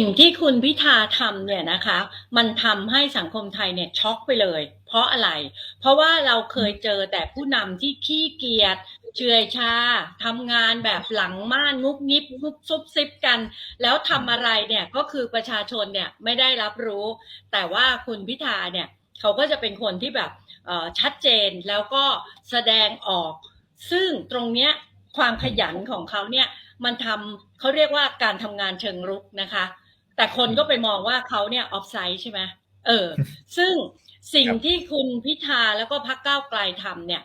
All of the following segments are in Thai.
สิ่งที่คุณพิธาทำเนี่ยนะคะ มันทำให้สังคมไทยเนี่ยช็อกไปเลย เพราะอะไร เพราะว่าเราเคยเจอแต่ผู้นำที่ขี้เกียจเฉื่อยชาทำงานแบบหลังม่านงุบงิบงุบซุบซิบกัน แล้วทำอะไรเนี่ยก็คือประชาชนเนี่ยไม่ได้รับรู้ แต่ว่าคุณพิธาเนี่ยเขาก็จะเป็นคนที่แบบชัดเจนแล้วก็แสดงออก ซึ่งตรงเนี้ยความขยันของเขาเนี่ยมันทำเขาเรียกว่าการทำงานเชิงรุกนะคะ แต่คนก็ไปมองว่าเขาเนี่ยออฟไซด์ใช่ไหมเออ ซึ่งสิ่งครับที่คุณพิธาแล้วก็พักก้าวไกลทำเนี่ย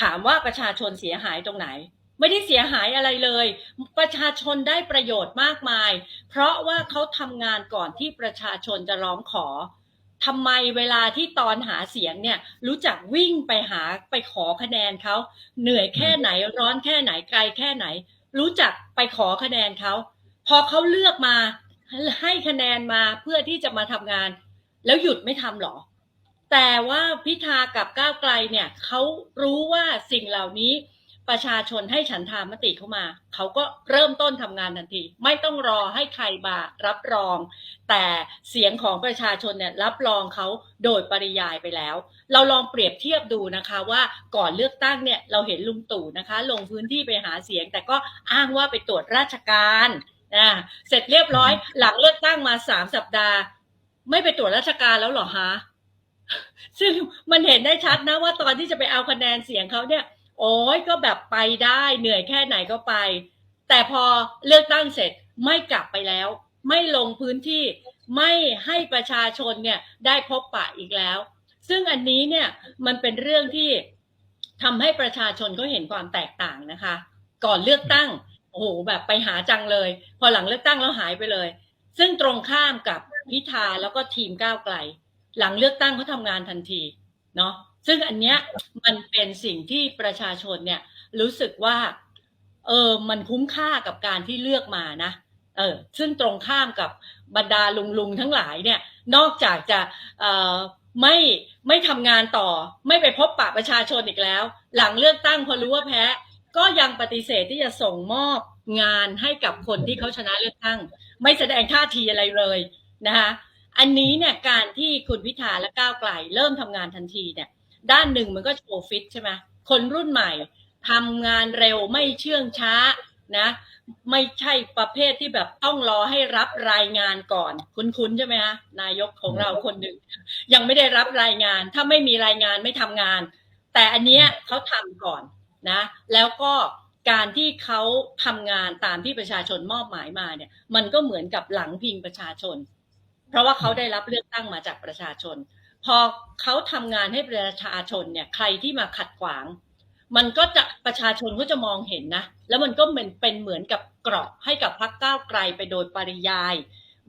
ถามว่าประชาชนเสียหายตรงไหน ไม่ได้เสียหายอะไรเลย ประชาชนได้ประโยชน์มากมาย เพราะว่าเขาทำงานก่อนที่ประชาชนจะร้องขอทำไมเวลาที่ตอนหาเสียงเนี่ย รู้จักวิ่งไปหาไปขอคะแนนเขาเหนื่อยแค่ไหนร้อนแค่ไหนไกลแค่ไหน รู้จักไปขอคะแนนเขาพอเขาเลือกมา ให้คะแนนมาเพื่อที่จะมาทำงาน แล้วหยุดไม่ทำหรอ แต่ว่าพิธากับก้าวไกลเนี่ยเขารู้ว่าสิ่งเหล่านี้ประชาชนให้ฉันทามติเข้ามา เขาก็เริ่มต้นทำงานทันที ไม่ต้องรอให้ใครมารับรอง แต่เสียงของประชาชนเนี่ยรับรองเขาโดยปริยายไปแล้ว เราลองเปรียบเทียบดูนะคะว่าก่อนเลือกตั้งเนี่ยเราเห็นลุงตู่นะคะ ลงพื้นที่ไปหาเสียง แต่ก็อ้างว่าไปตรวจราชการ นะเสร็จเรียบร้อย หลังเลือกตั้งมาสามสัปดาห์ ไม่ไปตรวจราชการแล้วหรอฮะซึ่งมันเห็นได้ชัดนะว่าตอนที่จะไปเอาคะแนนเสียงเขาเนี่ย โอ้ยก็แบบไปได้เหนื่อยแค่ไหนก็ไป แต่พอเลือกตั้งเสร็จไม่กลับไปแล้ว ไม่ลงพื้นที่ไม่ให้ประชาชนเนี่ยได้พบปะอีกแล้ว ซึ่งอันนี้เนี่ยมันเป็นเรื่องที่ทำให้ประชาชนเขาเห็นความแตกต่างนะคะ ก่อนเลือกตั้ง โอ้โหแบบไปหาจังเลย พอหลังเลือกตั้งแล้วหายไปเลย ซึ่งตรงข้ามกับพิธาแล้วก็ทีมก้าวไกล หลังเลือกตั้งเขาทำงานทันทีเนาะซึ่งอันเนี้ยมันเป็นสิ่งที่ประชาชนเนี่ยรู้สึกว่าเออมันคุ้มค่ากับการที่เลือกมานะเออซึ่งตรงข้ามกับบรรดาลุงลุงๆทั้งหลายเนี่ยนอกจากจะเอ่อไม่ไม่ทำงานต่อ ไม่ไปพบปะประชาชนอีกแล้ว หลังเลือกตั้งพอรู้ว่าแพ้ ก็ยังปฏิเสธที่จะส่งมอบงานให้กับคนที่เขาชนะเลือกตั้ง ไม่แสดงท่าทีอะไรเลยนะคะอันนี้เนี่ยการที่คุณพิธาและก้าวไกลเริ่มทำงานทันทีเนี่ยด้านหนึ่งมันก็โชว์ฟิตใช่ไหมคนรุ่นใหม่ทำงานเร็วไม่เชื่องช้านะไม่ใช่ประเภทที่แบบต้องรอให้รับรายงานก่อน คุ้นๆใช่ไหมฮะนายกของเราคนหนึ่งยังไม่ได้รับรายงาน ถ้าไม่มีรายงานไม่ทำงาน แต่อันเนี้ยเขาทำก่อน นะแล้วก็การที่เขาทำงานตามที่ประชาชนมอบหมายมาเนี่ย มันก็เหมือนกับหลังพิงประชาชน เพราะว่าเขาได้รับเลือกตั้งมาจากประชาชน พอเขาทำงานให้ประชาชนเนี่ย ใครที่มาขัดขวาง มันก็จะประชาชนก็จะมองเห็นนะ แล้วมันก็เป็นเป็นเหมือนกับกรอบให้กับพรรคก้าวไกลไปโดยปริยาย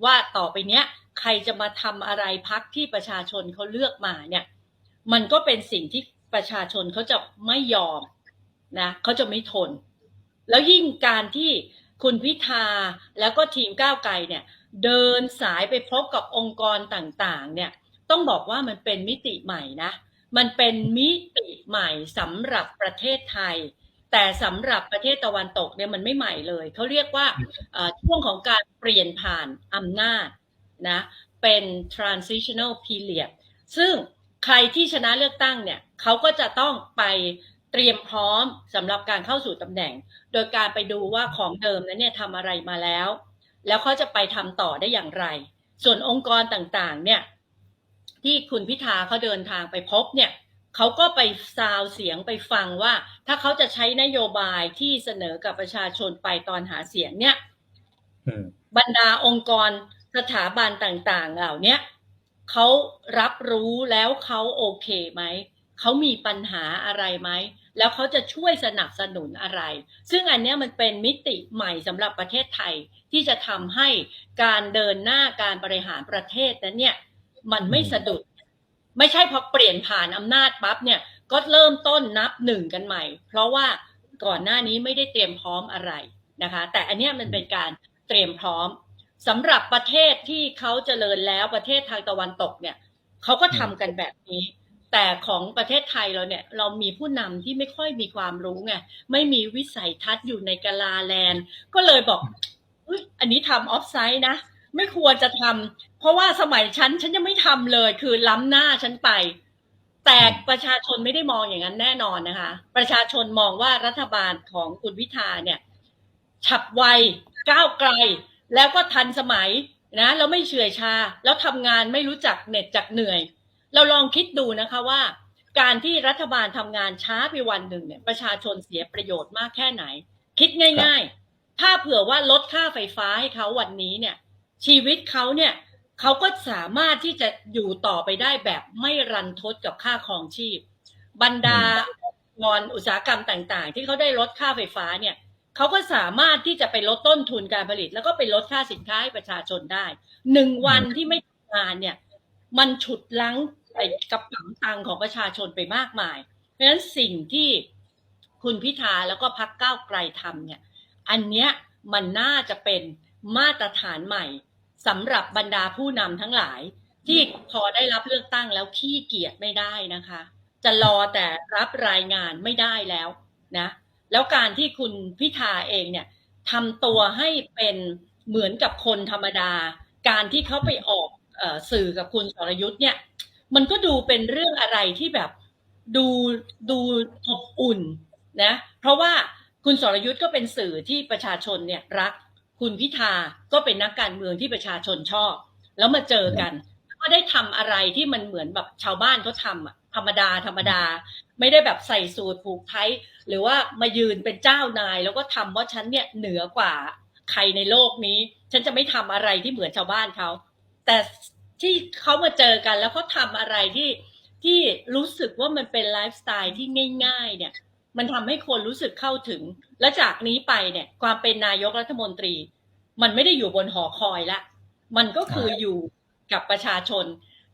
ว่าต่อไปเนี้ยใครจะมาทำอะไรพักที่ประชาชนเขาเลือกมาเนี่ย มันก็เป็นสิ่งที่ประชาชนเขาจะไม่ยอม นะเขาจะไม่ทน แล้วยิ่งการที่คุณพิธาแล้วก็ทีมก้าวไกลเนี่ยเดินสายไปพบกับองค์กรต่างๆ เนี่ยต้องบอกว่ามันเป็นมิติใหม่นะ มันเป็นมิติใหม่สำหรับประเทศไทย แต่สำหรับประเทศตะวันตกเนี่ยมันไม่ใหม่เลย เขาเรียกว่าช่วงของการเปลี่ยนผ่านอำนาจนะเป็น transitional period ซึ่งใครที่ชนะเลือกตั้งเนี่ยเขาก็จะต้องไป เตรียมพร้อมสำหรับการเข้าสู่ตำแหน่ง โดยการไปดูว่าของเดิมนั้นเนี่ยทำอะไรมาแล้ว แล้วเขาจะไปทำต่อได้อย่างไร ส่วนองค์กรต่างๆ เนี่ย ที่คุณพิธาเขาเดินทางไปพบเนี่ยเขาก็ไปซาวเสียงไปฟังว่า ถ้าเขาจะใช้นโยบายที่เสนอกับประชาชนไปตอนหาเสียงเนี่ยอืมบรรดาองค์กรสถาบันต่าง ๆ เหล่าเนี้ยเขารับรู้แล้วเขาโอเคไหม เขามีปัญหาอะไรไหม แล้วเขาจะช่วยสนับสนุนอะไร ซึ่งอันนี้มันเป็นมิติใหม่สำหรับประเทศไทยที่จะทำให้การเดินหน้าการบริหารประเทศนั้นเนี่ยมันไม่สะดุด ไม่ใช่พอเปลี่ยนผ่านอำนาจปั๊บเนี่ยก็เริ่มต้นนับหนึ่งกันใหม่ เพราะว่าก่อนหน้านี้ไม่ได้เตรียมพร้อมอะไรนะคะ แต่อันนี้มันเป็นการเตรียมพร้อมสำหรับประเทศที่เขาเจริญแล้วประเทศทางตะวันตกเนี่ยเขาก็ทำกันแบบนี้ แต่ของประเทศไทยเราเนี่ยเรามีผู้นำที่ไม่ค่อยมีความรู้ไงไม่มีวิสัยทัศน์อยู่ในกาลาแลนด์ ก็เลยบอกอุ๊ยอันนี้ทำออฟไซด์นะ ไม่ควรจะทำเพราะว่าสมัยฉันฉันยังไม่ทำเลย คือล้ำหน้าฉันไป แต่ประชาชนไม่ได้มองอย่างนั้นแน่นอนนะคะ ประชาชนมองว่ารัฐบาลของคุณพิธาเนี่ย ฉับไวก้าวไกล แล้วก็ทันสมัยนะแล้วไม่เฉื่อยชา แล้วทำงานไม่รู้จักเหน็ดจักเหนื่อย เราลองคิดดูนะคะว่า การที่รัฐบาลทำงานช้าไปวันหนึ่งเนี่ยประชาชนเสียประโยชน์มากแค่ไหน คิดง่าย ๆ ถ้าเผื่อว่าลดค่าไฟฟ้าให้เขาวันนี้เนี่ย ชีวิตเขาเนี่ยเขาก็สามารถที่จะอยู่ต่อไปได้แบบไม่รันทดกับค่าครองชีพ บรรดางอนอุตสาหกรรมต่างๆ ที่เขาได้ลดค่าไฟฟ้าเนี่ยเขาก็สามารถที่จะไปลดต้นทุนการผลิต แล้วก็ไปลดค่าสินค้าให้ประชาชนได้หนึ่งวันที่ไม่ทำงานเนี่ย มันฉุดลั้ง ไอ้กระเป๋าตังของประชาชนไปมากมาย เพราะฉะนั้นสิ่งที่คุณพิธาแล้วก็พักก้าวไกลทำเนี่ย อันเนี้ยมันน่าจะเป็นมาตรฐานใหม่สำหรับบรรดาผู้นำทั้งหลาย ที่พอได้รับเลือกตั้งแล้วขี้เกียจไม่ได้นะคะ จะรอแต่รับรายงานไม่ได้แล้วนะแล้วการที่คุณพิธาเองเนี่ยทำตัวให้เป็นเหมือนกับคนธรรมดา การที่เขาไปออกออสื่อกับคุณสรยุทธ์เนี่ย มันก็ดูเป็นเรื่องอะไรที่แบบดูดูอบอุ่นนะเพราะว่าคุณสรยุทธ์ก็เป็นสื่อที่ประชาชนเนี่ยรัก คุณพิธาก็เป็นนักการเมืองที่ประชาชนชอบ แล้วมาเจอกันก็ได้ทำอะไรที่มันเหมือนแบบชาวบ้านเขาทำอะธรรมดาธรรมดา ไม่ได้แบบใส่สูตรผูกไทยหรือว่ามายืนเป็นเจ้านาย แล้วก็ทำว่าฉันเนี่ยเหนือกว่าใครในโลกนี้ ฉันจะไม่ทำอะไรที่เหมือนชาวบ้านเขาแต่ ที่เขามาเจอกันแล้วเขาทำอะไรที่ที่รู้สึกว่ามันเป็นไลฟ์สไตล์ที่ง่าย ๆ เนี่ย มันทำให้คนรู้สึกเข้าถึง และจากนี้ไปเนี่ย ความเป็นนายกรัฐมนตรี มันไม่ได้อยู่บนหอคอยละ มันก็คืออยู่กับประชาชน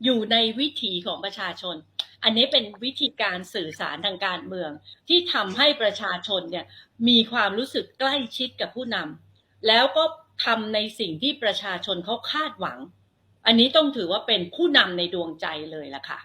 อยู่ในวิถีของประชาชน อันนี้เป็นวิธีการสื่อสารทางการเมือง ที่ทำให้ประชาชนเนี่ย มีความรู้สึกใกล้ชิดกับผู้นำแล้วก็ทำในสิ่งที่ประชาชนเขาคาดหวัง อันนี้ต้องถือว่าเป็นผู้นำในดวงใจเลยล่ะค่ะ